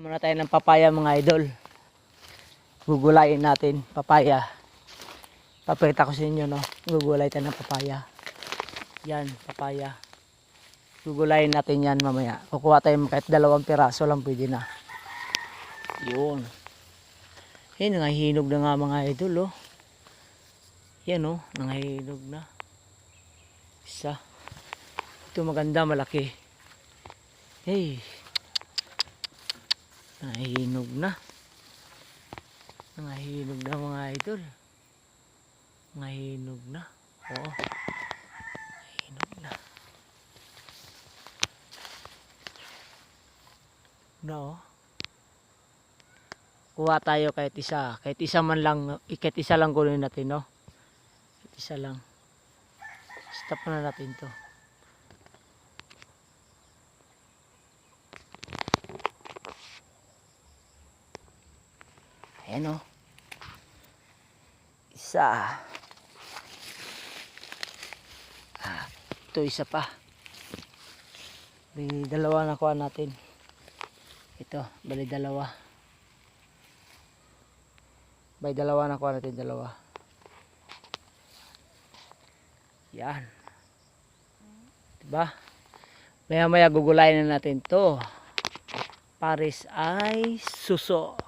muna tayo ng papaya mga idol. Gugulayin natin papaya. Papakita ko sa inyo no. Gugulay tayo ng papaya. Yan, papaya. Gugulayin natin yan mamaya. Kukuha tayo kahit dalawang piraso lang pwede na. Yun. Yan, nangahinog na nga mga idol oh. Yan oh, nangahinog na. Isa. Ito maganda, malaki. Hey. Nangahinog na. Nangahinog na mga idol. Nangahinog na. Oo. Nangahinog na. Na oh. Kuha tayo kahit isa. Kahit isa man lang. Kahit isa lang kunin natin, no? Kahit isa lang. Stop na natin to. Ayan o. Isa. Ah, ito isa pa. May dalawa na kuha natin. Ito, bali dalawa. May dalawa na kuha natin, dalawa. Yan. Diba? Maya maya gugulayin na natin to. Paris ay suso.